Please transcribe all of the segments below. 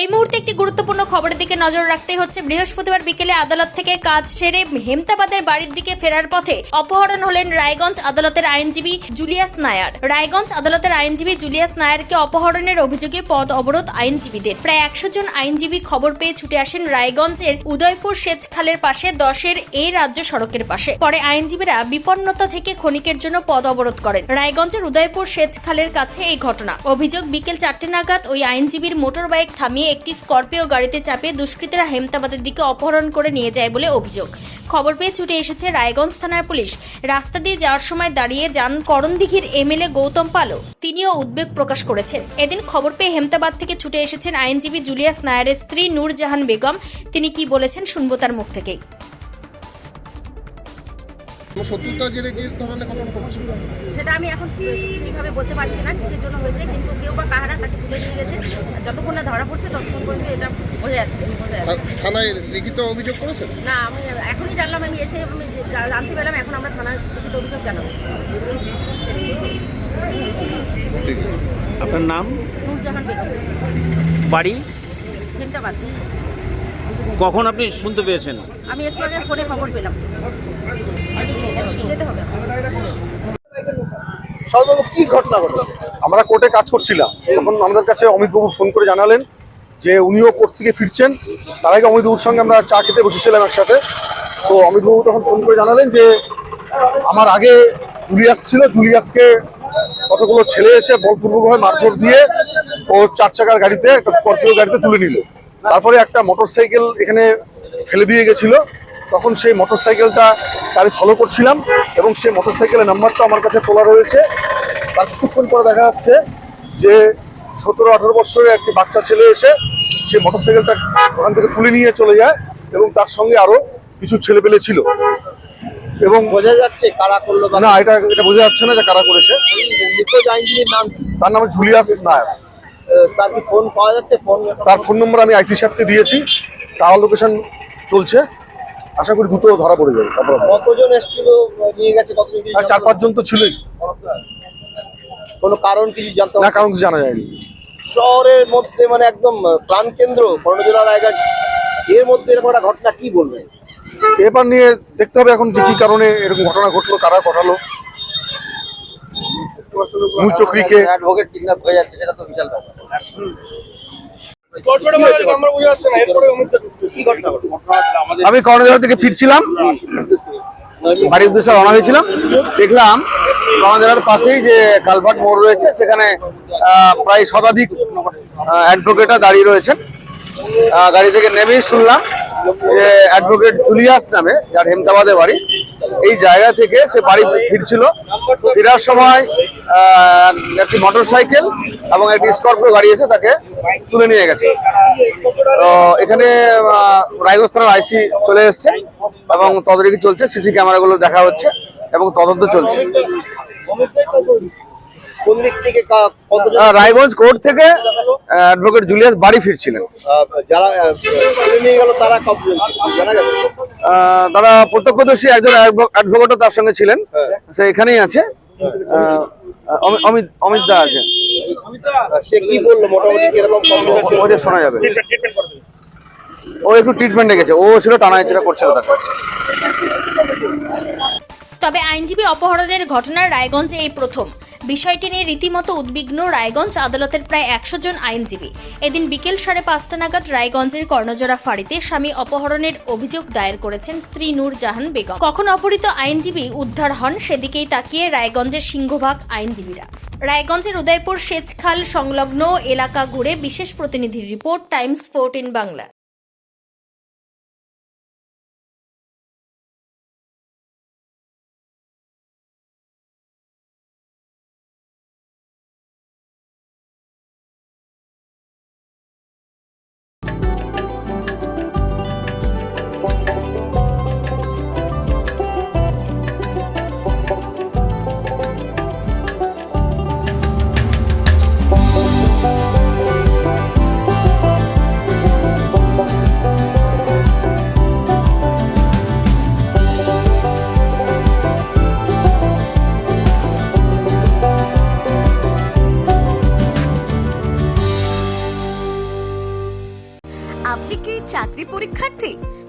এই মুহূর্তে একটি গুরুত্বপূর্ণ খবরের দিকে নজর রাখতে হচ্ছে। বৃহস্পতিবার বিকেলে আদালত থেকে কাজ সেরে হেমতাবাদের বাড়ির দিকে ফেরার পথে অপহরণ হলেন রায়গঞ্জ আদালতের আইনজীবী জুলিয়াস নায়ার। রায়গঞ্জ আদালতের আইনজীবী জুলিয়াস নায়ারকে অপহরণের অভিযোগে পদ অবরোধ আইনজীবীদের। প্রায় একশো জন আইনজীবী খবর পেয়ে ছুটে আসেন রায়গঞ্জের উদয়পুর সেচখালের পাশে, দশের এই রাজ্য সড়কের পাশে। পরে আইনজীবীরা বিপন্নতা থেকে ক্ষণিকের জন্য পদ অবরোধ করেন। রায়গঞ্জের উদয়পুর সেচখালের কাছে এই ঘটনা। অভিযোগ, বিকেল চারটে নাগাদ ওই আইনজীবীর মোটর বাইক থামিয়ে একটি স্করপিও গাড়িতে চাপিয়ে দুষ্কৃতীরা হেমতাবাদের দিকে অপহরণ করে নিয়ে যায় বলে অভিযোগ। খবর পেয়ে ছুটে এসেছে রায়গঞ্জ থানার পুলিশ। রাস্তা দিয়ে যাওয়ার সময় দাঁড়িয়ে যান করণদিঘির এমএলএ গৌতম পালও। তিনিও উদ্বেগ প্রকাশ করেছেন। এদিন খবর পেয়ে হেমতাবাদ থেকে ছুটে এসেছেন আইনজীবী জুলিয়াস নায়ারের স্ত্রী নূরজাহান বেগম। তিনি কি বলেছেন শুনব তার মুখ থেকেই। শত্রুতা জেরে কি ধরনের ঘটনা ঘটছে সেটা আমি এখন সেইভাবে বলতে পারছি না কিসের জন্য হয়েছে কিন্তু কেউ বা কাহারা তাকে তুলে নিয়ে গেছে। যতক্ষণ না ধরা পড়ছে ততক্ষণ পর্যন্ত এটা বোঝা যাচ্ছে বোঝা যাচ্ছে। থানায় লিখিত অভিযোগ করেছেন? না আমি এখনই জানলাম আমি এসে আমি জানতে পেলাম এখন আমরা থানার লিখিত অভিযোগ জানাব। আপনার নাম? নূরজাহান বেগম। বাড়ি? ঘেন্টাবাদ কখন আপনি শুনতে পেয়েছেন? আমি একটু আগে ফোনে খবর পেলাম। যেতে হবে। কি ঘটনা ঘটল? আমরা কোর্টে কাজ করছিলাম। তখন আমাদের কাছে অমিতবাবু ফোন করে জানালেন যে উনিও কোর্ট থেকে ফিরছেন। তার আগে অমিতবাবুর সঙ্গে আমরা চা খেতে বসেছিলাম একসাথে। তো অমিতবাবু তখন ফোন করে জানালেন যে আমার আগে জুলিয়াস ছিল। জুলিয়াসকে কতগুলো ছেলে এসে বলপূর্বকভাবে মারধর দিয়ে ও চার চাকার গাড়িতে, একটা স্করপিও গাড়িতে তুলে নিল। তারপরে একটা মোটরসাইকেল এখানে ফেলে দিয়ে গেছিল। তখন সেই মোটরসাইকেলটা আমি ফলো করছিলাম এবং সেই মোটরসাইকেলের নাম্বারটা আমার কাছে তোলা রয়েছে। তার কিছুক্ষণ পরে দেখা যাচ্ছে যে সতেরো আঠারো বছরের একটি বাচ্চা ছেলে এসে সেই মোটরসাইকেলটা ওখান থেকে তুলে নিয়ে চলে যায় এবং তার সঙ্গে আরও কিছু ছেলে পেলে ছিল। এবং বোঝা যাচ্ছে কারা করল না এটা এটা বোঝা যাচ্ছে না যে কারা করেছে। নিখোঁজ আইনজীবীর নাম। তার নাম জুলিয়াস নায়ার। আহ, তার কি ফোন পাওয়া যাচ্ছে? ফোন তার ফোন নম্বর আমি আইসি সাহেবকে দিয়েছি। টাওয়ার লোকেশন চলছে। আশা করি দ্রুত ধরা পড়ে যাবে তারপর কতজন এসেছিল নিয়ে গেছে কতজন কিছু চার পাঁচজন তো ছিলই। কোনো কারণ কিছু জানতে না কারণ কিছু জানা যায়নি। শহরের মধ্যে মানে একদম প্রাণ কেন্দ্র বর্ণজোড়া রায়গঞ্জ এর মধ্যে এরকম একটা ঘটনা কি বলবেন? এবার নিয়ে দেখতে হবে এখন যে কি কারণে এরকম ঘটনা ঘটলো কারা ঘটালো। মূল চক্রীকে অ্যাডভোকেট কিডন্যাপ হয়ে যাচ্ছে সেটা তো বিশাল ব্যাপার। আমি কর্ণধার থেকে ফিরছিলাম। বাড়ির উদ্দেশ্যে রওনা হয়েছিলাম। দেখলাম কর্ণধারের পাশেই যে কালভার্ট মোড় রয়েছে, সেখানে প্রায় শতাধিক অ্যাডভোকেটরা দাঁড়িয়ে রয়েছেন। গাড়ি থেকে নেমেই শুনলাম যে অ্যাডভোকেট জুলিয়াস নামে, যার হেমদাবাদে বাড়ি, এই জায়গা থেকে সে বাড়ি ফিরছিল। ফেরার সময় একটি মোটর সাইকেল এবং একটি স্করপিও গাড়ি এসে তাকে তুলে নিয়ে গেছে। তো এখানে রায়গঞ্জ থানার আইসি চলে এসছে এবং তদারকি চলছে সিসি ক্যামেরাগুলো দেখা হচ্ছে এবং তদন্ত চলছে। রায়গঞ্জ কোর্ট থেকে অ্যাডভোকেট জুলিয়াস বাড়ি ফিরছিলেন। তারা প্রত্যক্ষদর্শী একজন অ্যাডভোকেটও তার সঙ্গে ছিলেন। হ্যাঁ। সে এখানেই আছে। অমিত অমিত দা আছে। সে কি বলল? মোটামুটি কীরকম শোনা যাবে। ও একটু ট্রিটমেন্টে গেছে। ও ছিল টানা ইচ্ছা করছিল তাকে। তবে আইনজীবী অপহরণের ঘটনা রায়গঞ্জে এই প্রথম। বিষয়টি নিয়ে রীতিমতো উদ্বিগ্ন রায়গঞ্জ, আদালতের প্রায় একশো জন আইনজীবী। এদিন বিকেল সাড়ে পাঁচটা নাগাদ রায়গঞ্জের কর্ণজোড়া ফাঁড়িতে স্বামী অপহরণের অভিযোগ দায়ের করেছেন স্ত্রী নূর জাহান বেগম। কখন অপহৃত আইনজীবী উদ্ধার হন, সেদিকেই তাকিয়ে রায়গঞ্জের সিংহভাগ আইনজীবীরা। রায়গঞ্জের উদয়পুর সেচখাল সংলগ্ন এলাকা ঘুরে বিশেষ প্রতিনিধির রিপোর্ট, টাইমস ফোরটিন বাংলা।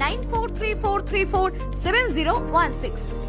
9434347016.